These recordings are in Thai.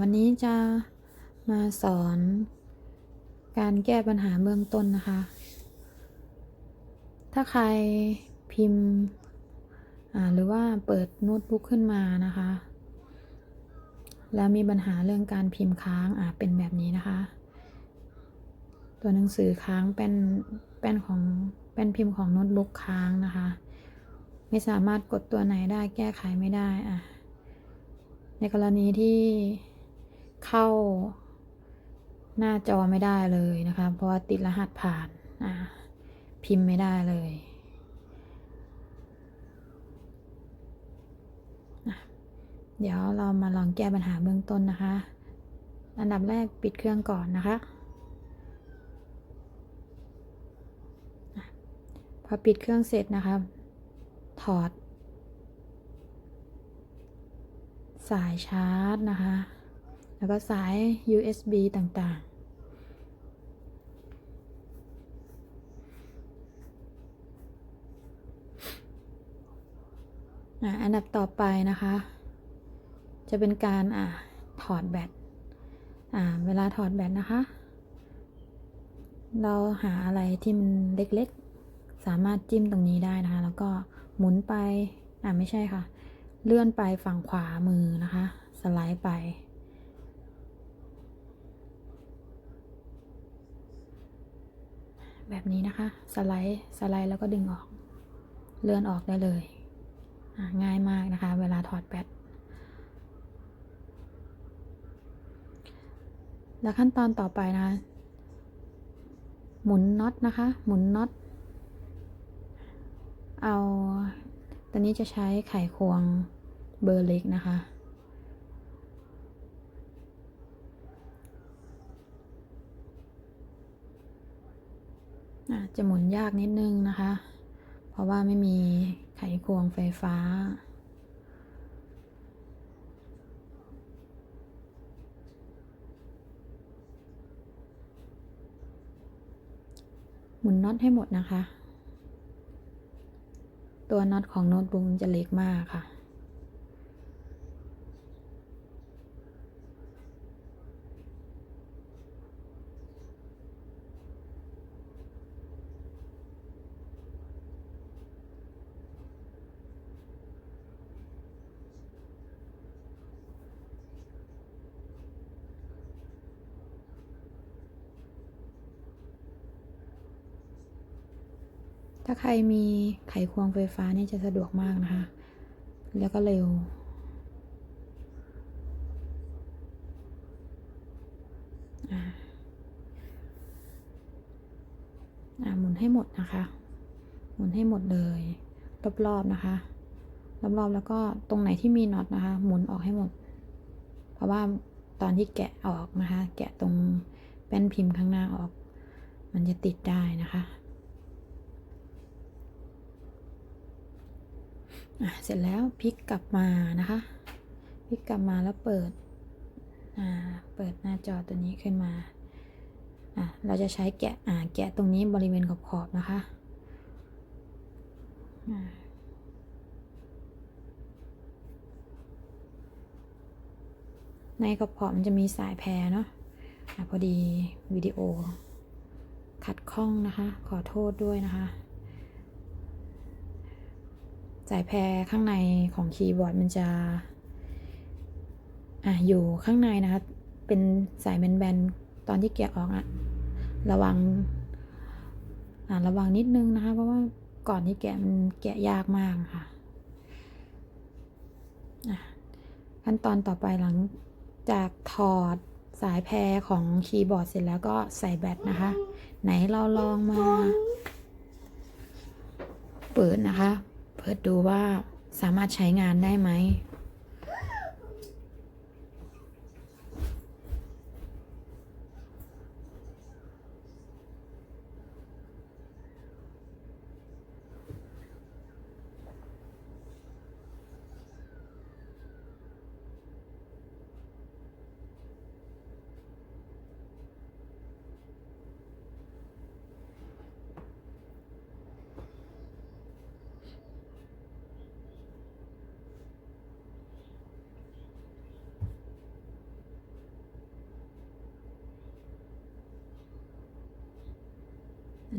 วันนี้จะมาสอนการแก้ปัญหาเบื้องต้นนะคะ ถ้าใครพิมพ์หรือว่าเปิดโน้ตบุ๊กขึ้นมานะคะ แล้วมีปัญหาเรื่องการพิมพ์ค้างอ่าเป็นแบบนี้นะคะ ตัวหนังสือค้างเป็นเป็นของเป็นพิมพ์ของโน้ตบุ๊กค้างนะคะ ไม่สามารถกดตัวไหนได้แก้ไขไม่ได้อะในกรณีที่ เข้าหน้าจอไม่ได้เลยนะคะ เพราะว่าติดรหัสผ่านพิมพ์ไม่ได้เลยเดี๋ยวเรามาลองแก้ปัญหาเบื้องต้นนะคะ อันดับแรกปิดเครื่องก่อนนะคะ พอปิดเครื่องเสร็จนะคะ ถอด สายชาร์จนะคะ แล้วก็สาย USB ต่างๆอะอันดับต่อไปนะคะ จะเป็นการอะถอดแบตอ่าเวลาถอดแบตนะคะ เราหาอะไรที่มันเล็กๆ สามารถจิ้มตรงนี้ได้นะคะ แล้วก็หมุนไป อ่าไม่ใช่ค่ะ เลื่อนไปฝั่งขวามือนะคะ สไลด์ไป แบบนี้นะคะ สไลด์ สไลด์แล้วก็ดึงออก เลื่อนออกได้เลย ง่ายมากนะคะ เวลาถอดแบตแล้วขั้นตอนต่อไปนะคะ หมุนน็อตนะคะ หมุนน็อต เอา ตอนนี้จะใช้ไขควงเบอร์เล็กนะคะ จะหมุนยากนิดนึงนะคะ เพราะว่าไม่มีไขควงไฟฟ้า หมุนน็อตให้หมดนะคะ ตัวน็อตของโน้ตบุ๊กจะเล็กมากค่ะ ถ้าใครมีไขควงไฟฟ้านี่จะสะดวกมากนะคะ แล้วก็เร็ว หมุนให้หมดนะคะ หมุนให้หมดเลย รอบๆนะคะ รอบๆแล้วก็ตรงไหนที่มีน็อตนะคะ หมุนออกให้หมด เพราะว่าตอนที่แกะออกนะคะ แกะตรงแป้นพิมพ์ข้างหน้าออก มันจะติดได้นะคะ อะ เสร็จแล้วพลิกกลับมานะคะพลิกกลับมาแล้วเปิดอ่าเปิดหน้าจอตัวนี้ขึ้นมาเราจะใช้แกะแกะตรงนี้บริเวณขอบๆนะคะอ่าในขอบมันจะมีสายแพรเนาะอะพอดีวิดีโอขัดข้องนะคะ ขอโทษด้วยนะคะ สายแพรข้างในของคีย์บอร์ดมันจะอะอยู่ข้างในนะคะ เป็นสายแบนๆ ตอนที่แกะออกอะระวังอะระวังนิดนึงนะคะ เพราะว่าก่อนที่แกะมันแกะยากมากค่ะอะ ขั้นตอนต่อไปหลังจากถอดสายแพรของคีย์บอร์ดเสร็จแล้วก็ใส่แบตนะคะ ไหนเราลองมา เปิดนะคะ เพื่อดูว่าสามารถใช้งานได้ไหม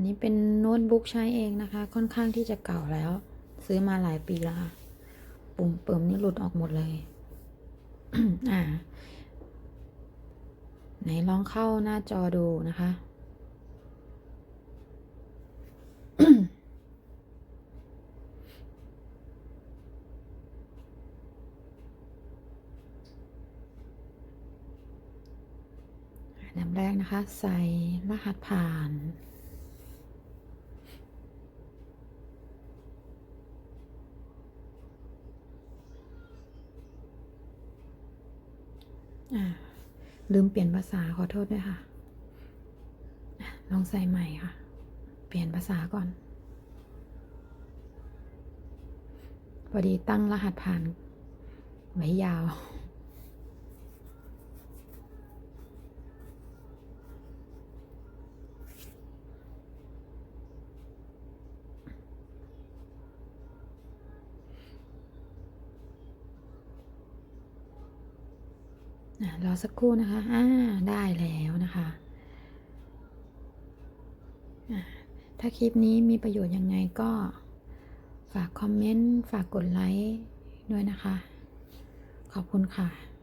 นี้เป็นโน้ตบุ๊กใช้เองนะคะ ค่อนข้างที่จะเก่าแล้ว ซื้อมาหลายปีแล้วค่ะ ปุ่มเปิมนี่หลุดออกหมดเลย อ่า ไหนลองเข้าหน้าจอดูนะคะนดับแรกนะคะ ใส่รหัสผ่าน ลืมเปลี่ยนภาษาขอโทษด้วยค่ะ ลองใส่ใหม่ค่ะ เปลี่ยนภาษาก่อน พอดีตั้งรหัสผ่านไว้ยาว รอสักครู่นะคะอ่าได้แล้วนะคะอะถ้าคลิปนี้มีประโยชน์ยังไงก็ฝากคอมเมนต์ ฝากกดไลค์ด้วยนะคะ ขอบคุณค่ะ